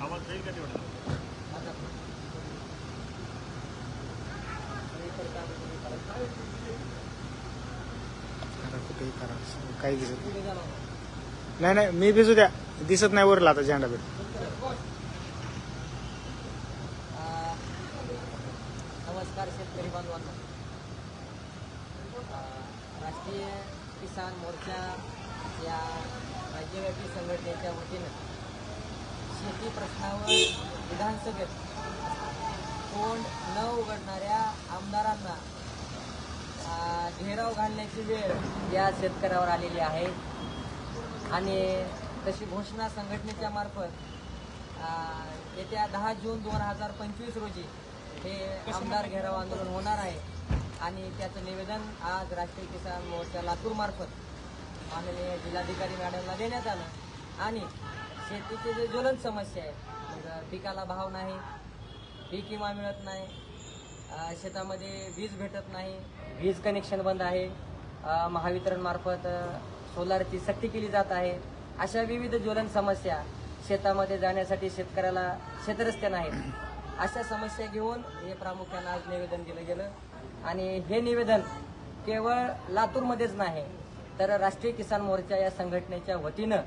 आवाज जाईल का तेवढा करा काही दिसत नाही. नाही नाही मी भिजू द्या. दिसत नाही वरला आता झेंडा अ, नमस्कार शेतकरी बांधवांनो. राष्ट्रीय किसान मोर्चा या राज्यव्यापी संघटनेच्या वतीनं शेती प्रश्नावर विधानसभेत तोंड न उघडणाऱ्या आमदारांना घेराव घालण्याची वेळ या शेतकऱ्यावर आलेली आहे. आणि तशी घोषणा संघटनेच्या मार्फत येत्या दहा जून दोन हजार पंचवीस रोजी हे आमदार घेराव आंदोलन होणार आहे. आणि त्याचं निवेदन आज राष्ट्रीय किसान मोर्चा लातूरमार्फत माननीय जिल्हाधिकारी मॅडमला देण्यात आलं. आणि शेतीची जे ज्वलंत समस्या आहे मग पिकाला भाव नाही पीक विमा मिळत नाही शेतामध्ये वीज भेटत नाही वीज कनेक्शन बंद आहे महावितरणमार्फत महावितरण मार्फत सोलारची सक्ती केली जात आहे अशा विविध ज्वलन समस्या शेतामध्ये जाण्यासाठी शेतकऱ्याला शेतरस्ते नाहीत. अशा समस्या घेऊन हे प्रामुख्यानं आज निवेदन दिलं गेलं. आणि हे निवेदन केवळ लातूरमध्येच नाही तर राष्ट्रीय किसान मोर्चा या संघटनेच्या वतीनं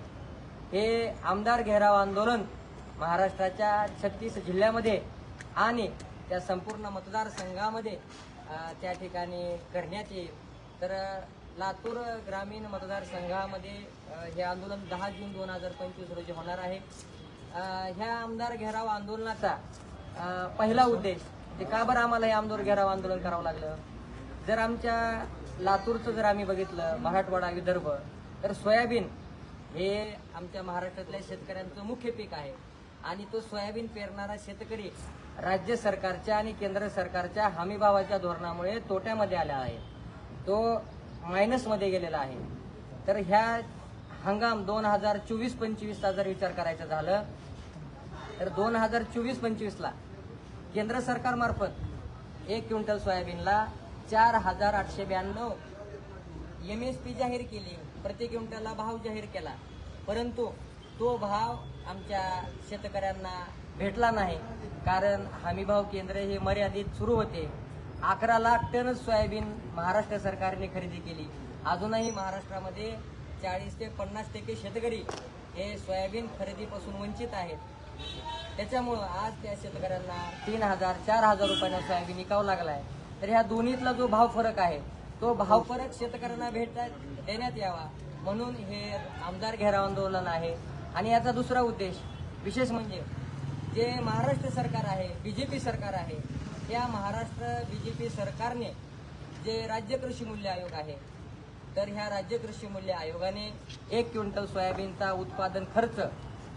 हे आमदार घेराव आंदोलन महाराष्ट्राच्या छत्तीस जिल्ह्यामध्ये आणि त्या संपूर्ण मतदारसंघामध्ये त्या ठिकाणी करण्यात येईल. तर लातूर ग्रामीण मतदारसंघामध्ये हे आंदोलन दहा जून दोन हजार पंचवीस रोजी होणार आहे. ह्या आमदार घेराव आंदोलनाचा पहिला उद्देश ते का बरं आम्हाला हे आमदार घेराव आंदोलन करावं लागलं? जर आमच्या लातूरचं जर आम्ही बघितलं मराठवाडा विदर्भ तर सोयाबीन हे आमच्या महाराष्ट्रातल्या शेतकऱ्यांचं मुख्य पीक आहे. आणि तो सोयाबीन पेरणारा शेतकरी राज्य सरकारच्या आणि केंद्र सरकारच्या हमीभावाच्या धोरणामुळे तोट्यामध्ये आला आहे. तो मायनसमध्ये गेलेला आहे. तर ह्या हंगाम दोन हजार चोवीस पंचवीसचा जर विचार करायचा झालं तर दोन हजार चोवीस पंचवीसला केंद्र सरकारमार्फत एक क्विंटल सोयाबीनला चार हजार आठशे ब्याण्णव एम एस पी जाहीर केली. प्रति क्विंटलला भाव जाहीर केला. परंतु तो भाव आमच्या शेतकऱ्यांना भेटला नाही. कारण हमीभाव केंद्र हे मर्यादित सुरू होते. अकरा लाख टनच सोयाबीन महाराष्ट्र सरकारने खरेदी केली. अजूनही महाराष्ट्रामध्ये चाळीस ते पन्नास टक्के शेतकरी हे सोयाबीन खरेदीपासून वंचित आहेत. त्याच्यामुळं आज त्या शेतकऱ्यांना तीन हजार चार हजार रुपयांना सोयाबीन विकावं लागलाय. तर ह्या दोन्हीतला जो भाव फरक आहे तो भाव फरक शेतकऱ्यांना भेट देण्यात यावा. म्हणून हे आमदार घेराव आंदोलन आहे. आणि याचा दुसरा उद्देश विशेष म्हणजे जे महाराष्ट्र सरकार आहे बीजेपी सरकार आहे त्या महाराष्ट्र बीजेपी सरकारने जे राज्य कृषी मूल्य आयोग आहे तर ह्या राज्य कृषी मूल्य आयोगाने एक क्विंटल सोयाबीनचा उत्पादन खर्च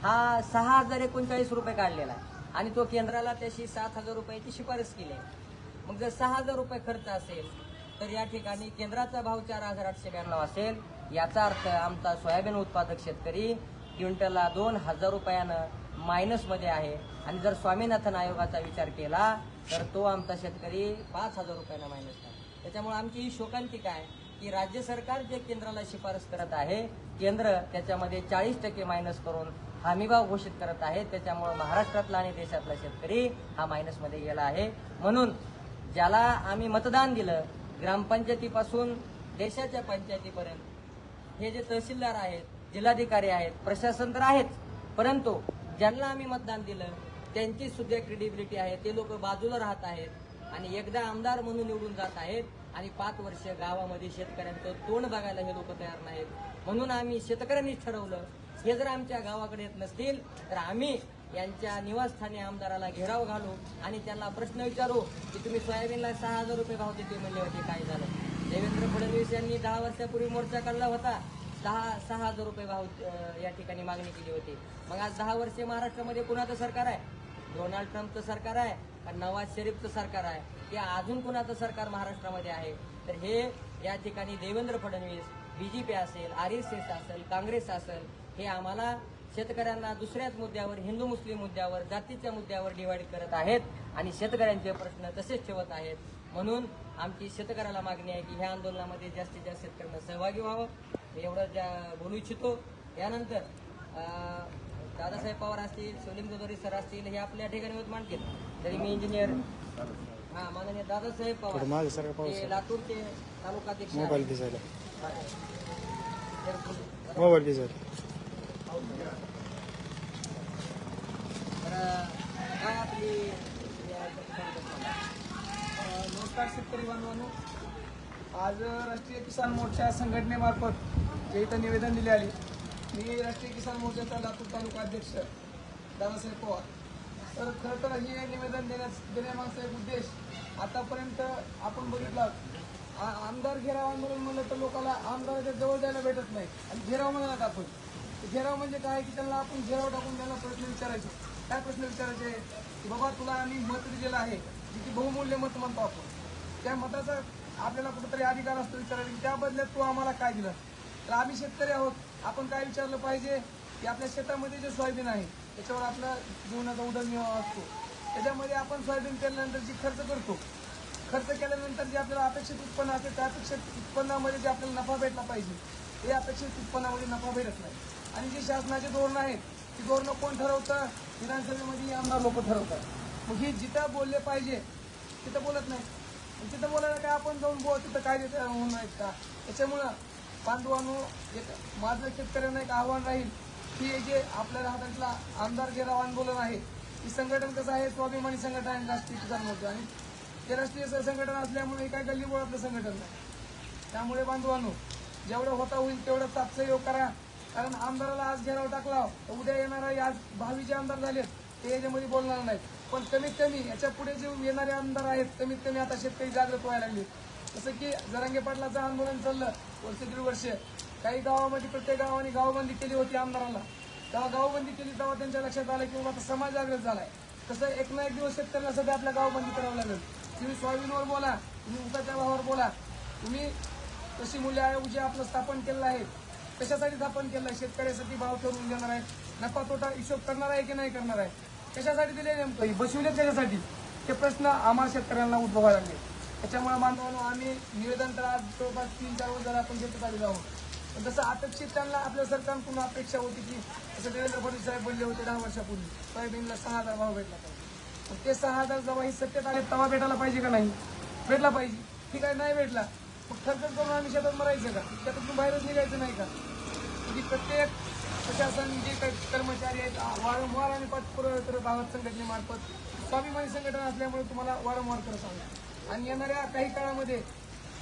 हा सहा हजार एकोणचाळीस रुपये काढलेला आहे. आणि तो केंद्राला त्याची सात हजार रुपयाची शिफारस केली आहे. मग जर सहा हजार रुपये खर्च असेल तर या ठिकाणी केंद्राचा भाव चार हजार आठशे ब्याण्णव असेल याचा अर्थ आमचा सोयाबीन उत्पादक शेतकरी क्विंटलला दोन हजार रुपयानं मायनसमध्ये आहे. आणि जर स्वामीनाथन आयोगाचा विचार केला तर तो आमचा शेतकरी पाच हजार रुपयानं मायनस आहे त्याच्यामुळे आमची ही शोकांतिका आहे की राज्य सरकार जे केंद्राला शिफारस करत आहे केंद्र त्याच्यामध्ये चाळीस टक्के मायनस करून हमीभाव घोषित करत आहे त्याच्यामुळे महाराष्ट्रातला आणि देशातला शेतकरी हा मायनसमध्ये गेला आहे. म्हणून ज्याला आम्ही मतदान दिलं ग्रामपंचायतीपासून देशाच्या पंचायतीपर्यंत हे जे तहसीलदार आहेत जिल्हाधिकारी आहेत प्रशासन तर आहेच. परंतु ज्यांना आम्ही मतदान दिलं त्यांची सुद्धा क्रेडिबिलिटी आहे. ते लोक बाजूला राहत आहेत आणि एकदा आमदार म्हणून निवडून जात आहेत आणि पाच वर्ष गावामध्ये शेतकऱ्यांचं तोंड बघायला हे लोक तयार नाहीत. म्हणून आम्ही शेतकऱ्यांनीच ठरवलं हे जर आमच्या गावाकडे येत नसतील तर आम्ही यांच्या निवासस्थानी आमदाराला घेराव घालू आणि त्यांना प्रश्न विचारू की तुम्ही सोयाबीनला सहा हजार रुपये भाव देते म्हणले होते काय झालं? देवेंद्र फडणवीस यांनी दहा वर्षापूर्वी मोर्चा काढला होता. दहा सहा हजार रुपये भाव या ठिकाणी मागणी केली होती. मग आज दहा वर्षे महाराष्ट्रामध्ये कुणाचं सरकार आहे? डोनाल्ड ट्रम्पचं सरकार आहे का नवाज शरीफचं सरकार आहे? की अजून कुणाचं सरकार महाराष्ट्रामध्ये आहे? तर हे या ठिकाणी देवेंद्र फडणवीस बीजेपी असेल आर एस एस असेल काँग्रेस असेल हे आम्हाला शेतकऱ्यांना दुसऱ्याच मुद्द्यावर हिंदू मुस्लिम मुद्द्यावर जातीच्या मुद्द्यावर डिवाईड करत आहेत आणि शेतकऱ्यांचे प्रश्न तसेच ठेवत आहेत. म्हणून आमची शेतकऱ्याला मागणी आहे की ह्या आंदोलनामध्ये जास्तीत जास्त शेतकऱ्यांना सहभागी व्हावं. मी एवढं ज्या बोलू इच्छितो. यानंतर दादासाहेब पवार असतील सोलिम जोदरी सर असतील हे आपल्या ठिकाणी मत मांडतील तरी मी इंजिनियर हा माननीय दादासाहेब पवार. हे लातूरचे तालुका अध्यक्ष. मोबाईल तर- काय आपली नमस्कार शेतकरी बांधवांनो. आज राष्ट्रीय किसान मोर्चा संघटनेमार्फत जे इथं निवेदन दिले आले मी राष्ट्रीय किसान मोर्चाचा लातूर तालुका अध्यक्ष दादासाहेब पवार. तर खरं तर हे निवेदन देण्यास देण्यामागचा एक उद्देश आतापर्यंत आपण बघितला आमदार घेराव आंदोलन म्हणलं तर लोकांना आमदाराच्या जवळ जायला भेटत नाही. आणि घेराव म्हणाला आपण. घेराव म्हणजे काय? की त्यांना आपण घेराव टाकून त्यांना प्रश्न विचारायचे. काय प्रश्न विचारायचे? की बाबा तुला आम्ही मत दिलेलं आहे. जे की बहुमूल्य मत म्हणतो आपण त्या मताचा आपल्याला कुठेतरी अधिकार असतो विचारायला. की त्या बदल्यात तू आम्हाला काय दिलं? तर आम्ही शेतकरी आहोत. आपण काय विचारलं पाहिजे? की आपल्या शेतामध्ये जे सोयाबीन आहे त्याच्यावर आपला जीवनाचा उदरनिर्वाह असतो. त्याच्यामध्ये आपण सोयाबीन केल्यानंतर जी खर्च करतो खर्च केल्यानंतर जे आपल्याला अपेक्षित उत्पन्न असते त्या अपेक्षित उत्पन्नामध्ये जे आपल्याला नफा भेटला पाहिजे ते अपेक्षित उत्पन्नामध्ये नफा भेटत नाही. आणि जी शासनाची धोरणं आहेत ती धोरणं कोण ठरवतं? विधानसभेमध्ये आमदार लोक ठरवतात. मग हे जिथं बोलले पाहिजे तिथं बोलत नाही. तिथं बोलायला काय आपण जाऊन बोल तिथं काय देत होऊन का? त्याच्यामुळं बांधवांनो एक माझं शेतकऱ्यांना एक आव्हान राहील की हे जे आपल्या हातातला आमदार घेराव आंदोलन आहे ही संघटन कसं आहे? स्वाभिमानी संघटन आहे राष्ट्रीय किसान मोर्चा. आणि ते राष्ट्रीय संघटन असल्यामुळे हे काय गल्ली बोळातलं संघटन नाही. त्यामुळे बांधवांनो जेवढं होता होईल तेवढं तात्सहयोग करा. कारण आमदाराला आज घेराव टाकला तर उद्या येणारा आज भावी जे आमदार झालेत ते याच्यामध्ये बोलणार नाहीत. पण कमीत कमी याच्यापुढे जे येणारे आमदार आहेत कमीत कमी आता शेतकरी जागृत व्हायला लागले. जसं की जरांगे पाटलाचं आंदोलन चाललं वर्ष दीड वर्ष. काही गावामध्ये प्रत्येक गावाने गावबंदी केली होती आमदारांना. तेव्हा गावबंदी केली तेव्हा त्यांच्या लक्षात आलं की बाबा आता समाज जागृत झालाय. तसं एक ना एक दिवस शेतकऱ्यांसाठी आपल्या गावबंदी करावं लागेल. तुम्ही सोयाबीनवर बोला तुम्ही उसाच्या भावावर बोला. तुम्ही कृषी मूल्य आयोग जे आपलं स्थापन केलेलं आहे कशासाठी स्थापन केलं आहे शेतकऱ्यासाठी भाव ठरवून देणार आहे नफा तोटा हिशोब करणार आहे की नाही करणार आहे? कशासाठी दिले नेमकं बसविले त्याच्यासाठी. ते प्रश्न आम्हाला शेतकऱ्यांना उद्भवायला लागले. त्याच्यामुळे मानवानो आम्ही निवेदन तर आज जवळपास तीन चार वर्ष झालं आपण शेतात आलेलो आहोत. पण तसं अपेक्षित त्यांना आपल्या सरकारकडून अपेक्षा होती की जसं देवेंद्र फडणवीस साहेब बोलले होते दहा वर्षापूर्वी सोयाबीनला सहा हजार भाव भेटला पाहिजे. मग ते सहा हजार जेव्हा ही सत्तेत आले तेव्हा भेटायला पाहिजे का नाही? भेटला पाहिजे. ठीक आहे नाही भेटला. मग खर्च करून आम्ही शेतात मरायचं का? शेतातून बाहेरच निघायचं नाही का? म्हणजे प्रत्येक प्रशासन जे काही कर्मचारी आहेत वारंवार आणि पाठपुरावा भागात संघटनेमार्फत स्वाभिमानी संघटना असल्यामुळे तुम्हाला वारंवार करत आहोत आणि येणाऱ्या काही काळामध्ये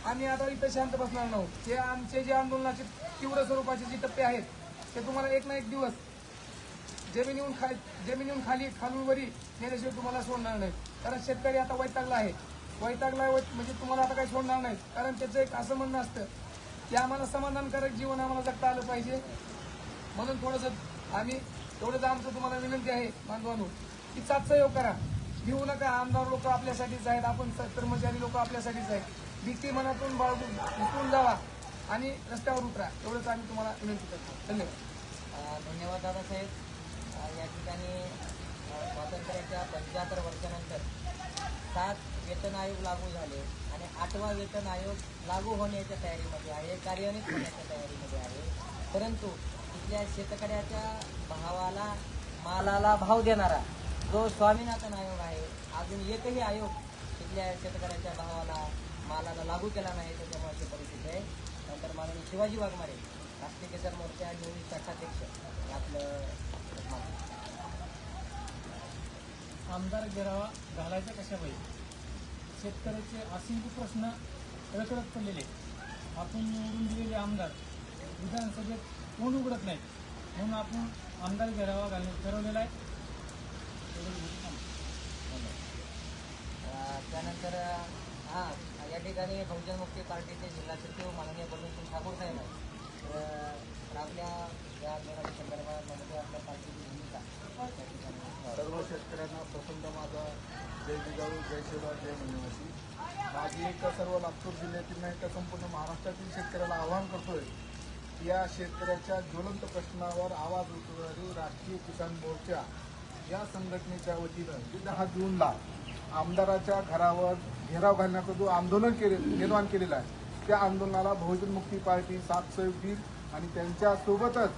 आम्ही आता इथं शांत बसणार नाहोत जे आमचे जे आंदोलनाचे तीव्र स्वरूपाचे जे टप्पे आहेत ते तुम्हाला एक ना एक दिवस जमिनीहून खाली जमिनीहून खाली खालून वरी नेल्याशिवाय तुम्हाला सोडणार नाही कारण शेतकरी आता वैतागला आहे. वैतागला वै- म्हणजे तुम्हाला आता काही सोडणार नाही कारण त्याचं एक असं म्हणणं असतं की आम्हाला समाधानकारक जीवन आम्हाला जगता आलं पाहिजे. म्हणून थोडंसं आम्ही थोडंसं आमचं तुम्हाला विनंती आहे बांधवांनो की साथ सहयोग करा. घेऊ नका आमदार लोक आपल्यासाठीच आहेत आपण कर्मचारी लोक आपल्यासाठीच आहेत. भीती मनातून बाळगून उठून जावा आणि रस्त्यावर उतरा. एवढंच आम्ही तुम्हाला विनंती करतो. धन्यवाद. धन्यवाद दादासाहेब. या ठिकाणी स्वातंत्र्याच्या पंच्याहत्तर वर्षानंतर सात वेतन आयोग लागू झाले आणि आठवा वेतन आयोग लागू होण्याच्या तयारीमध्ये आहे कार्यान्वित होण्याच्या तयारीमध्ये आहे. परंतु आपल्या शेतकऱ्याच्या भावाला मालाला भाव देणारा जो स्वामीनाथन आयोग आहे अजून एकही आयोग तिथल्या शेतकऱ्याच्या भावाला मालाला लागू केला नाही त्याच्यामुळे अशी परिस्थिती आहे. नंतर माननीय शिवाजी वाघमारे राष्ट्रीय किसान मोर्चा निवडणूक शाखाध्यक्ष आपलं आमदार गिरावा घालायचा कशा पाहिजे शेतकऱ्याचे असंख्य प्रश्न रखडत पडलेले. आपण निवडून दिलेले आमदार विधानसभेत कोण उघडत नाहीत म्हणून आपण आमदार गिरावा घालण्याचं ठरवलेलं आहे. त्यानंतर हां या ठिकाणी बहुजन मुक्ती पार्टीचे जिल्हा सचिव माननीय परमेश्वर ठाकूर साहेब आहेत. आपल्या या आंदोलनाच्या संदर्भात मध्ये आपल्या पार्टीची भूमिका त्या ठिकाणी सर्व शेतकऱ्यांना प्रथमतः माझा. जय जिजाऊ जय शिवराज जय म्हणण्याची माझी एक सर्व नागपूर जिल्ह्यातील नाही तर संपूर्ण महाराष्ट्रातील शेतकऱ्याला आवाहन करतोय या शेतकऱ्याच्या ज्वलंत प्रश्नावर आवाज उठवणारी राष्ट्रीय किसान मोर्चा या संघटनेच्या वतीनं दहा जूनला आमदाराच्या घरावर घेराव घालण्याचं जो आंदोलन केले निर्माण केलेलं आहे त्या आंदोलनाला बहुजन मुक्ती पार्टी साथ सहयोग देईल आणि त्यांच्यासोबतच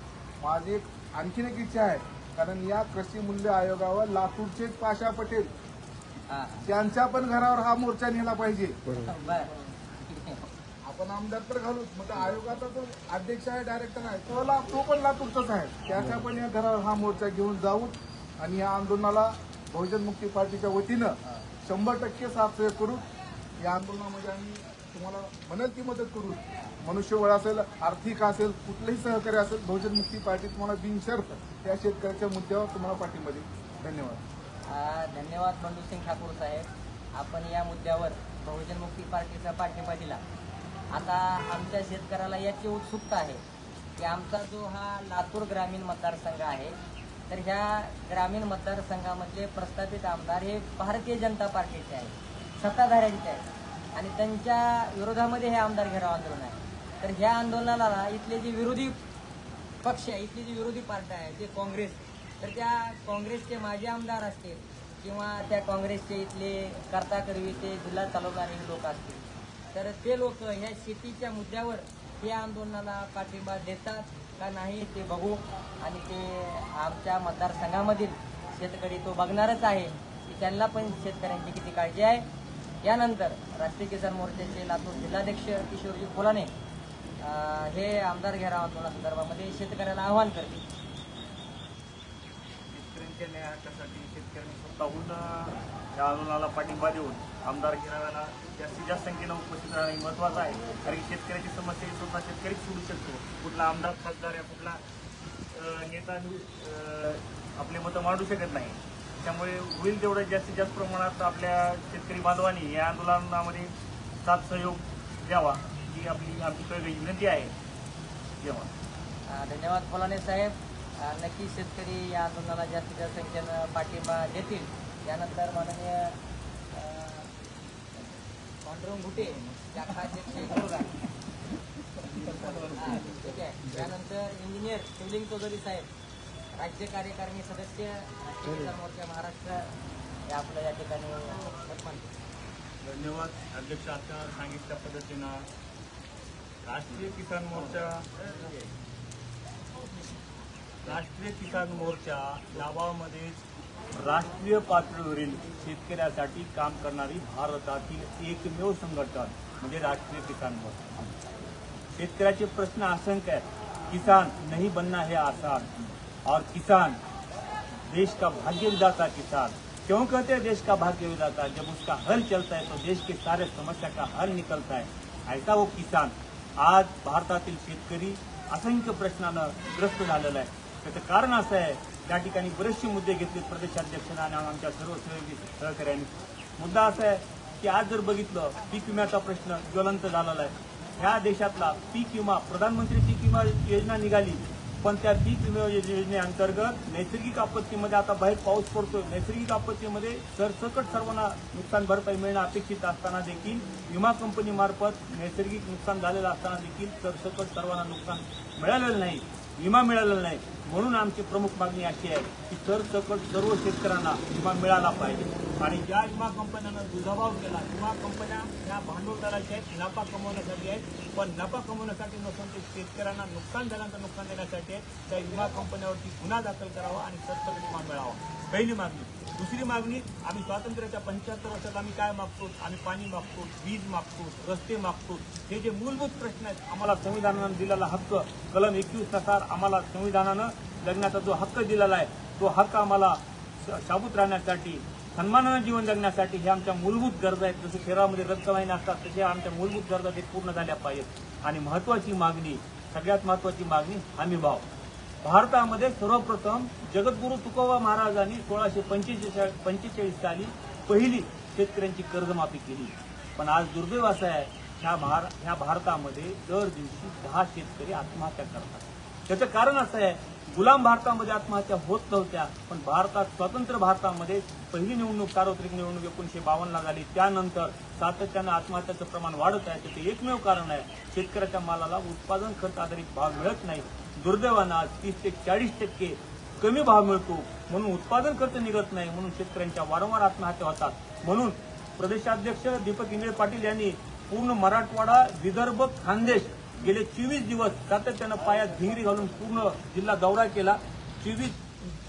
माझी एक आणखीन एक इच्छा आहे कारण या कृषी मूल्य आयोगावर लातूरचेच पाशा पटेल. त्यांच्या पण घरावर हा मोर्चा नेला पाहिजे. आपण आमदार तर घालूच मग आयोगाचा जो अध्यक्ष आहे डायरेक्टर आहे तो ला- तो पण लातूरचाच आहे. त्याच्या पण या घरावर हा मोर्चा घेऊन जाऊ आणि या आंदोलनाला बहुजन मुक्ती पार्टीच्या वतीनं शंभर टक्के साथ करू. या आंदोलनामध्ये आम्ही तुम्हाला म्हणेल ती मदत करू. मनुष्यबळ असेल आर्थिक असेल कुठलंही सहकार्य असेल बहुजन मुक्ती पार्टी तुम्हाला बिनशर्त त्या शेतकऱ्याच्या मुद्द्यावर तुम्हाला पाठिंबा देईल. धन्यवाद. धन्यवाद धन्यवाद बंडूसिंग ठाकूर साहेब. आपण या मुद्द्यावर बहुजन मुक्ती पार्टीचा पाठिंबा दिला. आता आमच्या शेतकऱ्याला याची उत्सुकता आहे की आमचा जो हा लातूर ग्रामीण मतदारसंघ आहे तर ह्या ग्रामीण मतदारसंघामधले प्रस्थापित आमदार हे भारतीय जनता पार्टीचे आहेत सत्ताधाऱ्यांचे आहेत आणि त्यांच्या विरोधामध्ये हे आमदार घेराव आंदोलन आहे. तर ह्या आंदोलनाला इथले जे विरोधी पक्ष आहे इथली जी विरोधी पार्टी आहे जे काँग्रेस तर त्या काँग्रेसचे माजी आमदार असतील किंवा त्या काँग्रेसचे इथले करता करवीचे जिल्हा चालवणारे लोक असतील तर ते लोक ह्या शेतीच्या मुद्द्यावर या आंदोलनाला पाठिंबा देतात का नाही ते बघू. आणि ते आमच्या मतदारसंघामधील शेतकरी तो बघणारच आहे की त्यांना पण शेतकऱ्यांची किती काळजी आहे. यानंतर राष्ट्रीय किसान मोर्चाचे लातूर जिल्हाध्यक्ष किशोरजी फुलाने हे आमदार घेराव आंदोलनासंदर्भामध्ये शेतकऱ्याला आवाहन करतील. शेतकऱ्यांच्या न्यायासाठी शेतकऱ्यांनी स्वतःहून या आंदोलनाला पाठिंबा देऊन आमदार गिराव्याला जास्तीत जास्त संख्येनं उपस्थित राहणे महत्त्वाचं आहे. कारण की शेतकऱ्याची समस्या ही स्वतः शेतकरीच सोडू शकतो. कुठला आमदार खासदार या कुठला नेता आपले मतं मांडू शकत नाही. त्यामुळे होईल तेवढं जास्तीत जास्त प्रमाणात आपल्या शेतकरी बांधवांनी या आंदोलनामध्ये साथ सहयोग द्यावा ही आपली आमची कळकळी विनंती आहे. जेव्हा. धन्यवाद फुलाने साहेब. नक्की शेतकरी या आंदोलनाला जास्तीत जास्त संख्येनं पाठिंबा देतील. त्यानंतर माननीय पांडुरंग घुटे शाखाध्यक्ष ठीक आहे. त्यानंतर इंजिनियर शिवलिंग चौधरी साहेब राज्य कार्यकारिणी सदस्य मोर्चा महाराष्ट्र हे आपलं या ठिकाणी धन्यवाद. अध्यक्ष आता सांगितल्या पद्धतीनं राष्ट्रीय किसान मोर्चा राष्ट्रीय किसान मोर्चा नावामध्येच राष्ट्रीय पातळीवरील शेतकऱ्यासाठी काम करणारी भारतातील एकमेव संघटन म्हणजे राष्ट्रीय किसान मोर्चा. प्रश्न असंख्य आहेत. किसान नहीं बनना है आसान. और किसान देश का भाग्य विधाता किसान. क्यों कहते हैं देश का भाग्य विधाता जब उसका हल चलता है तो देश के सारे समस्या का हल निकलता है। ऐसा वो किसान आज भारतातील शेतकरी असंख्य प्रश्नानं ग्रस्त त्याचं कारण असं आहे त्या ठिकाणी बरेचसे मुद्दे घेतले प्रदेशाध्यक्षांना आणि आमच्या सर्व सहयोगी सहकाऱ्यांनी. मुद्दा असा आहे की आज जर बघितलं पीक विम्याचा प्रश्न ज्वलंत झालेला आहे. ह्या देशातला पीक विमा प्रधानमंत्री पीक विमा योजना निघाली पण त्या पीक विमा योजनेअंतर्गत नैसर्गिक आपत्तीमध्ये आता बाहेर पाऊस पडतोय. नैसर्गिक आपत्तीमध्ये सरसकट सर्वांना नुकसान भरपाई मिळणं अपेक्षित असताना देखील विमा कंपनीमार्फत नैसर्गिक नुकसान झालेलं असताना देखील सरसकट सर्वांना नुकसान मिळालेलं नाही. विमा मिळालेला नाही. म्हणून आमची प्रमुख मागणी अशी आहे की सरसकट सर्व शेतकऱ्यांना विमा मिळाला पाहिजे. आणि ज्या विमा कंपन्यांना दुजाभाव केला विमा कंपन्या ह्या भांडवलदाराच्या आहेत नफा कमवण्यासाठी आहेत. पण नफा कमवण्यासाठी नसून ते शेतकऱ्यांना नुकसान झाल्यानंतर नुकसान देण्यासाठी आहेत. त्या विमा कंपन्यावरती गुन्हा दाखल करावा आणि सरसकट विमा मिळावा. पहिली मागणी. दुसरी मागणी आम्ही स्वातंत्र्याच्या पंच्याहत्तर वर्षात आम्ही काय मागतो? आम्ही पाणी मागतो वीज मागतो रस्ते मागतो. हे जे मूलभूत प्रश्न आहेत आम्हाला संविधानानं दिलेला हक्क कलम एकवीसनुसार आम्हाला संविधानानं जगण्याचा जो हक्क दिलेला आहे तो हक्क आम्हाला शाबूत राहण्यासाठी सन्मानानं जीवन जगण्यासाठी हे आमच्या मूलभूत गरजा आहेत. जसे शहरामध्ये रक्तवाहिन्या असतात तसे आमच्या मूलभूत गरजा ते पूर्ण झाल्या पाहिजेत. आणि महत्वाची मागणी सगळ्यात महत्वाची मागणी हमी भाव भारतामध्ये सर्वप्रथम जगद्गुरू तुकोबा महाराजांनी सोळाशे पंचेचाळीस पंचेचाळीस साली पहिली शेतकऱ्यांची कर्जमाफी केली. पण आज दुर्दैव असं आहे ह्या भार ह्या भारतामध्ये दर दिवशी दहा शेतकरी आत्महत्या करतात. त्याचं कारण असं आहे गुलाम भारतामध्ये आत्महत्या होत नव्हत्या पण भारतात स्वतंत्र भारतामध्ये पहिली निवडणूक सार्वत्रिक निवडणूक एकोणीशे बावन्नला झाली. त्यानंतर सातत्यानं आत्महत्याचं प्रमाण वाढत आहे त्याचं एकमेव कारण आहे शेतकऱ्याच्या मालाला उत्पादन खर्च आधारित भाव मिळत नाही. दुर्दैवानं आज तीस ते चाळीस टक्के कमी भाव मिळतो म्हणून उत्पादन खर्च निघत नाही म्हणून शेतकऱ्यांच्या वारंवार आत्महत्या होतात. म्हणून प्रदेशाध्यक्ष दीपक इंगळे पाटील यांनी पूर्ण मराठवाडा विदर्भ खानदेश गेले चोवीस दिवस सातत्यानं पायात भिंगरी घालून पूर्ण जिल्हा दौरा केला. चोवीस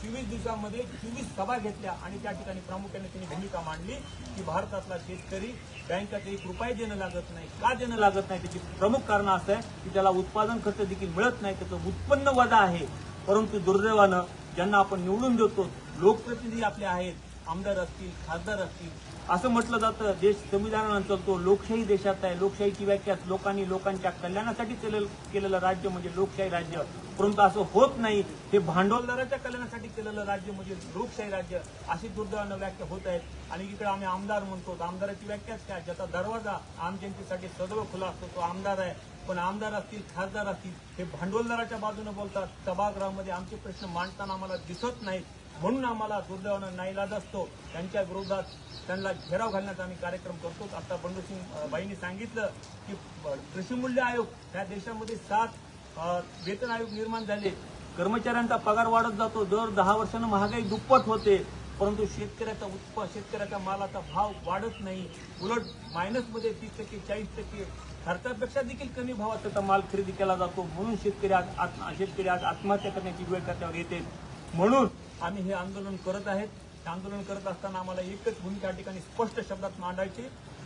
चोवीस दिवसामध्ये चोवीस सभा घेतल्या आणि त्या ठिकाणी प्रामुख्याने त्यांनी भूमिका मांडली की भारतातला शेतकरी बँकात एक रुपये देणं लागत नाही. का देणं लागत नाही? त्याची प्रमुख कारण असं आहे की त्याला उत्पादन खर्च देखील मिळत नाही त्याचं उत्पन्न वजा आहे. परंतु दुर्दैवानं ज्यांना आपण निवडून देतो लोकप्रतिनिधी आपले आहेत. आमदार असतील खासदार असतील असं म्हटलं जातं देश संविधानानं चालतो लोकशाही देशात आहे लोकशाहीची व्याख्या लोकांनी लोकांच्या कल्याणासाठी केलेलं केलेलं राज्य म्हणजे लोकशाही राज्य. परंतु असं होत नाही हे भांडवलदाराच्या कल्याणासाठी केलेलं राज्य म्हणजे लोकशाही राज्य अशी दुर्दैवानं व्याख्या होत आहेत. आणि इकडे आम्ही आमदार म्हणतो तर आमदाराची व्याख्याच काय? ज्याचा दरवाजा आम जनतेसाठी सदैव खुला असतो तो आमदार आहे. पण आमदार असतील खासदार असतील हे भांडवलदाराच्या बाजूने बोलतात. सभागृहामध्ये आमचे प्रश्न मांडताना आम्हाला दिसत नाहीत. म्हणून आम्हाला दुर्दैवानं नाईलाज असतो. त्यांच्या विरोधात त्यांना घेराव घालण्याचा आम्ही कार्यक्रम करतो आता बंडूसिंग बाईंनी सांगितलं की कृषीमूल्य आयोग ह्या देशामध्ये सात वेतन आयोग निर्माण झाले. कर्मचाऱ्यांचा पगार वाढत जातो. दर दहा वर्षानं महागाई दुप्पट होते. परंतु शेतकऱ्याचा उत्प शेतकऱ्याच्या मालाचा भाव वाढत नाही. उलट मायनसमध्ये तीस टक्के चाळीस टक्के खर्चापेक्षा देखील कमी भावात त्याचा माल खरेदी केला जातो. म्हणून शेतकरी आज आत्म- शेतकरी आज आत्महत्या करण्याची वेळ त्याच्यावर येते. म्हणून आम्ही हे आंदोलन करत आहेत. हे आंदोलन करत असताना आम्हाला एकच भूमिका ठिकाणी स्पष्ट शब्दात मांडायची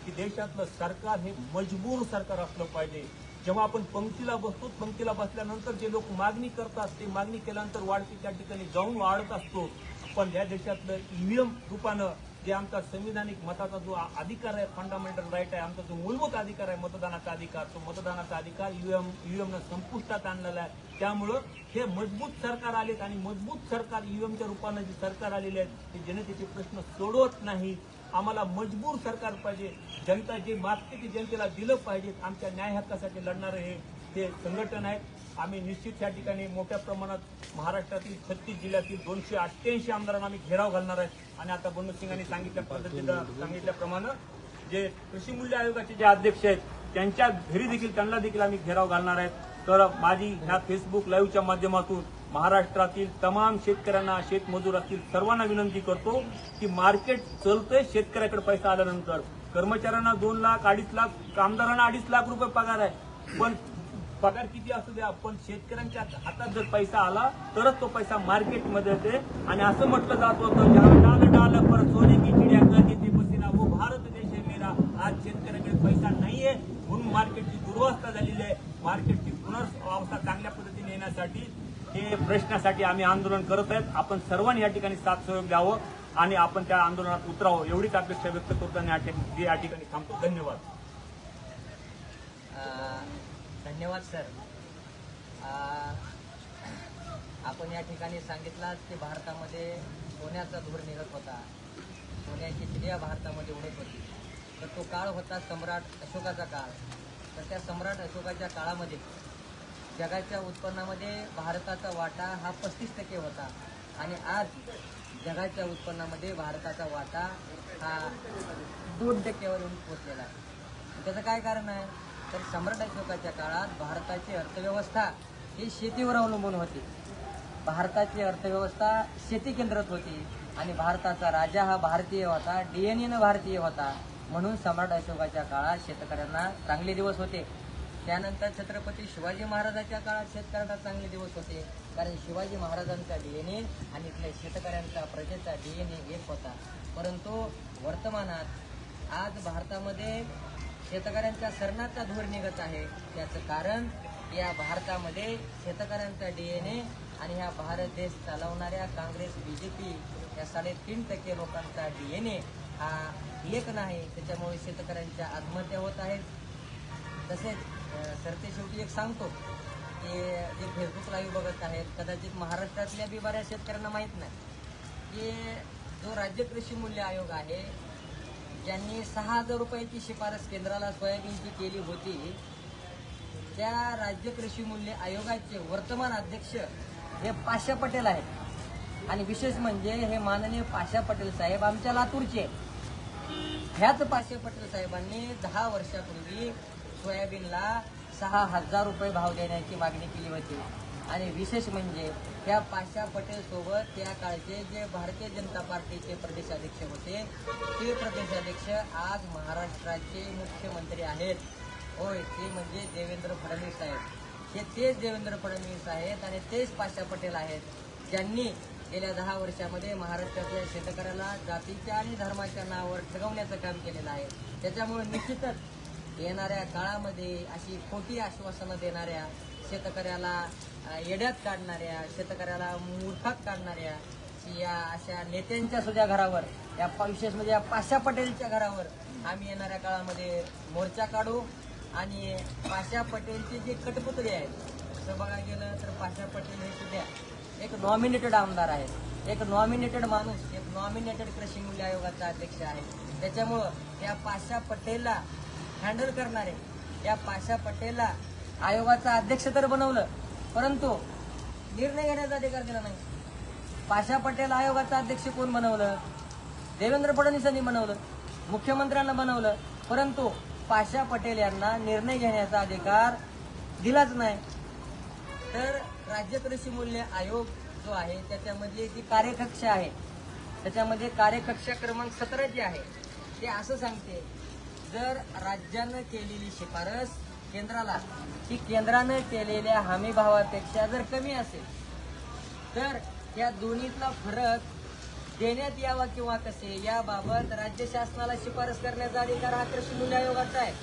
की देशातलं सरकार हे मजबूर सरकार असलं पाहिजे. जेव्हा आपण पंक्तीला बसतो पंक्तीला बसल्यानंतर जे लोक मागणी करतात ते मागणी केल्यानंतर वाढती त्या ठिकाणी जाऊन वाढत असतो. पण या देशातलं ईव्हीएम रूपानं जे आमचा संविधानिक मताचा जो अधिकार आहे फंडामेंटल राईट आहे आमचा जो मूलभूत अधिकार आहे मतदानाचा अधिकार तो मतदानाचा अधिकार UM, UM ईव्हीएम ईव्हीएमनं संपुष्टात आणलेला आहे. त्यामुळं हे मजबूत सरकार आलेत आणि मजबूत सरकार UM ईव्हीएमच्या रूपानं जे सरकार आलेले आहेत ते जनतेचे प्रश्न सोडवत नाही. आम्हाला मजबूर सरकार पाहिजे. जनता जे मागते ते जनतेला दिलं पाहिजे. आमच्या न्याय हक्कासाठी लढणारे हे ते संघटन आहेत आम्ही निश्चित या ठिकाणी मोठ्या प्रमाणात महाराष्ट्रातील छत्तीस जिल्ह्यातील दोनशे अठ्ठ्याऐंशी आमदारांना आम्ही घेराव घालणार आहे. आणि आता बंडू सिंगांनी सांगितल्या पद्धतीनं सांगितल्याप्रमाणे जे कृषी मूल्य आयोगाचे जे अध्यक्ष आहेत त्यांच्या घरी देखील त्यांना देखील आम्ही घेराव घालणार आहेत तर माझी ह्या फेसबुक लाईव्हच्या माध्यमातून महाराष्ट्रातील तमाम शेतकऱ्यांना शेतमजूर असतील सर्वांना विनंती करतो की मार्केट चलतंय शेतकऱ्याकडे पैसा आल्यानंतर. कर्मचाऱ्यांना दोन लाख अडीच लाख कामगारांना अडीच लाख रुपये पगार आहे. पण पगार किती असू द्या आपण शेतकऱ्यांच्या हातात जर पैसा आला तरच तो पैसा मार्केटमध्ये येते. आणि असं म्हटलं जात होतं डाल डाल पर सोने की चिड्या करते थे पसीना वो भारत देश आहे मेरा आज शेतकऱ्याकडे पैसा नाहीये. म्हणून मार्केटची दुर्वस्था झालेली आहे. मार्केटची पुनर्वस्था चांगल्या पद्धतीने येण्यासाठी हे प्रश्नासाठी आम्ही आंदोलन करत आहेत. आपण सर्वांनी या ठिकाणी साथ सहयोग द्यावं आणि आपण त्या आंदोलनात उतरावं एवढीच अपेक्षा व्यक्त करतो आणि या ठिकाणी- थांबतो. धन्यवाद. धन्यवाद सर. आपण या ठिकाणी सांगितलं की भारतामध्ये सोन्याचा धूर निघत होता. सोन्याची क्रिया भारतामध्ये उडत होती. तर तो काळ होता सम्राट अशोकाचा काळ. तर त्या सम्राट अशोकाच्या काळामध्ये जगाच्या उत्पन्नामध्ये भारताचा वाटा हा पस्तीस टक्के होता. आणि आज जगाच्या उत्पन्नामध्ये भारताचा वाटा हा दोन टक्क्यावर येऊन पोहोचलेला आहे. त्याचं काय कारण आहे? तर सम्राट अशोकाच्या काळात भारताची अर्थव्यवस्था ही शेतीवर अवलंबून होती. भारताची अर्थव्यवस्था शेती केंद्रित होती आणि भारताचा राजा हा भारतीय होता डीएनएनं भारतीय होता म्हणून सम्राट अशोकाच्या काळात शेतकऱ्यांना चांगले दिवस होते. त्यानंतर छत्रपती शिवाजी महाराजाच्या काळात शेतकऱ्यांना चांगले दिवस होते कारण शिवाजी महाराजांचा डीएनए आणि इथल्या शेतकऱ्यांचा प्रजेचा डीएनए एक होता. परंतु वर्तमानात आज भारतामध्ये शेतकऱ्यांच्या सरणाचा धूर निघत आहे. त्याचं कारण या भारतामध्ये शेतकऱ्यांचा डीएनए आणि ह्या भारत देश चालवणाऱ्या काँग्रेस बीजेपी या साडेतीन टक्के लोकांचा डीएनए हा एक नाही. त्याच्यामुळे शेतकऱ्यांच्या आत्महत्या होत आहेत. तसेच सरतेशेवटी सरते शेवटी एक सांगतो की जे फेसबुक लाईव्ह बघत आहेत कदाचित महाराष्ट्रातल्या बी बऱ्याच शेतकऱ्यांना माहीत नाही की जो राज्य कृषी मूल्य आयोग आहे ज्यांनी सहा हजार रुपयाची शिफारस केंद्राला सोयाबीनची केली होती त्या राज्य कृषी मूल्य आयोगाचे वर्तमान अध्यक्ष हे पाशा पटेल आहेत. आणि विशेष म्हणजे हे माननीय पाशा पटेल साहेब आमच्या लातूरचे ह्याच पाशा पटेल साहेबांनी दहा वर्षापूर्वी सोयाबीनला सहा हजार रुपये भाव देण्याची मागणी केली होती. आणि विशेष म्हणजे त्या पाशा पटेल सोबत त्या काळचे जे भारतीय जनता पार्टीचे प्रदेशाध्यक्ष होते ते प्रदेशाध्यक्ष आज महाराष्ट्राचे मुख्यमंत्री आहेत. होय ते म्हणजे देवेंद्र फडणवीस साहेब. हे तेच देवेंद्र फडणवीस आहेत आणि तेच पाशा पटेल आहेत ज्यांनी गेल्या दहा वर्षामध्ये महाराष्ट्रातल्या शेतकऱ्याला जातीच्या आणि धर्माच्या नावावर ठगवण्याचं काम केलेलं आहे. त्याच्यामुळे निश्चितच येणाऱ्या काळामध्ये अशी खोटी आश्वासनं देणाऱ्या शेतकऱ्याला येड्यात काढणाऱ्या शेतकऱ्याला मूर्खात काढणाऱ्या या अशा नेत्यांच्या सुद्धा घरावर या विशेष म्हणजे या पाशा पटेलच्या घरावर आम्ही येणाऱ्या काळामध्ये मोर्चा काढू आणि पाशा पटेलचे जे कटपुतळे आहेत तसं बघायला गेलं तर पाशा पटेल हे सुद्धा एक नॉमिनेटेड आमदार आहेत. एक नॉमिनेटेड माणूस एक नॉमिनेटेड कृषी मूल्य आयोगाचा अध्यक्ष आहे. त्याच्यामुळं या पाशा पटेलला हँडल करणारे या पाशा पटेलला आयोगाचा अध्यक्ष तर बनवलं परंतु निर्णय घेण्याचा अधिकार दिला नाही. पाशा पटेल आयोगाचा अध्यक्ष कोण बनवलं? देवेंद्र फडणवीसांनी बनवलं. मुख्यमंत्र्यांना बनवलं. परंतु पाशा पटेल यांना निर्णय घेण्याचा अधिकार दिलाच नाही. तर राज्य कृषी मूल्य आयोग जो आहे त्याच्यामध्ये जी कार्यकक्ष आहे त्याच्यामध्ये कार्यकक्ष क्रमांक सतरा जी आहे. ते असं सांगते जर राज्यानं केलेली शिफारस केंद्राला ही केंद्रानं केलेल्या हमी भावापेक्षा जर कमी असेल तर या दोन्हीतला फरक देण्यात यावा किंवा कसे? याबाबत राज्य शासनाला शिफारस करण्याचा अधिकार हा कृषी मूल्य आयोगाचा आहे.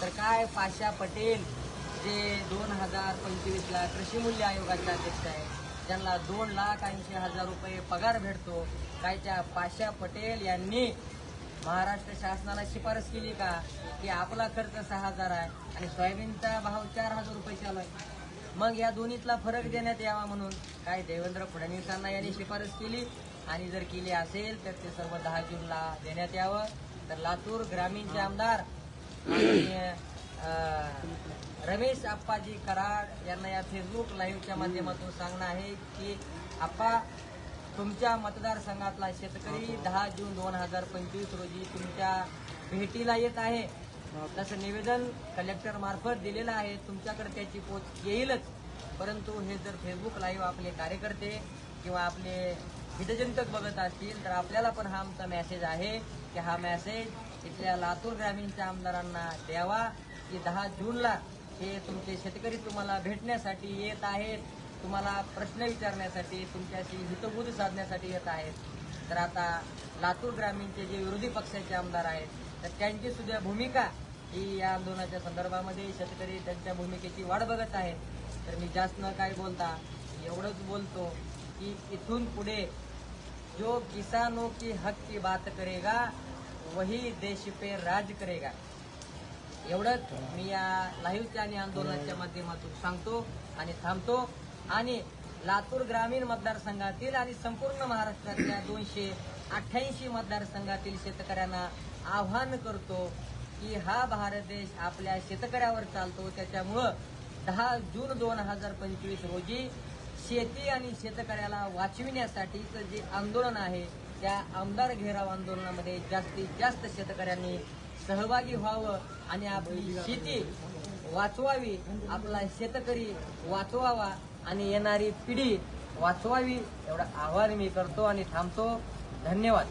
तर काय पाशा पटेल जे दोन हजार पंचवीसला कृषी मूल्य आयोगाचे अध्यक्ष आहे ज्यांना दोन लाख ऐंशी हजार रुपये पगार भेटतो कायच्या पाशा पटेल यांनी महाराष्ट्र शासनाला शिफारस केली का की आपला खर्च सहा हजार आहे आणि सोयाबीनचा भाव चार हजार रुपये चालू आहे. मग या दोन्हीतला फरक देण्यात यावा म्हणून काय देवेंद्र फडणवीसांना यांनी शिफारस केली? आणि जर केली असेल तर ते सर्व दहा जूनला देण्यात यावं. तर लातूर ग्रामीणचे आमदार आणि रमेश आप्पाजी कराड यांना या फेसबुक लाईव्हच्या माध्यमातून सांगणं आहे की आप्पा तुमच्या मतदारसंघातला शेतकरी दहा जून दोन हजार पंचवीस रोजी तुमच्या भेटीला येत आहे. तसं निवेदन कलेक्टर मार्फत दिलेलं आहे. तुमच्याकडे त्याची पोच येईलच. परंतु हे जर फेसबुक लाईव्ह आपले कार्यकर्ते किंवा आपले हितचिंतक बघत असतील तर आपल्याला पण हा आमचा मेसेज आहे की हा मेसेज इथल्या लातूर ग्रामीणच्या आमदारांना द्यावा की दहा जूनला हे तुमचे शेतकरी तुम्हाला भेटण्यासाठी येत आहेत. तुम्हाला प्रश्न विचारण्यासाठी तुमच्याशी हितबोध साधण्यासाठी येत आहेत. तर आता लातूर ग्रामीणचे जे विरोधी पक्षाचे आमदार आहेत तर त्यांची सुद्धा भूमिका ही या आंदोलनाच्या संदर्भामध्ये शेतकरी त्यांच्या भूमिकेची वाट बघत आहेत. तर मी जास्त न काय बोलता एवढंच बोलतो की इथून पुढे जो किसानों की हक की बात करेगा वही देश पे राज करेगा. एवढंच मी या लाईव्हच्या आणि आंदोलनाच्या माध्यमातून सांगतो आणि थांबतो. आणि लातूर ग्रामीण मतदारसंघातील आणि संपूर्ण महाराष्ट्रातल्या दोनशे अठ्ठ्याऐंशी मतदारसंघातील शेतकऱ्यांना आव्हान करतो की हा भारत देश आपल्या शेतकऱ्यावर चालतो. त्याच्यामुळं दहा जून दोन हजार पंचवीस रोजी शेती आणि शेतकऱ्याला वाचविण्यासाठीचं जे आंदोलन आहे त्या आमदार घेराव आंदोलनामध्ये जास्तीत जास्त शेतकऱ्यांनी सहभागी व्हावं आणि आपली शेती वाचवावी आपला शेतकरी वाचवावा आणि येणारी पिढी वाचवावी एवढं आवाहन मी करतो आणि थांबतो. धन्यवाद.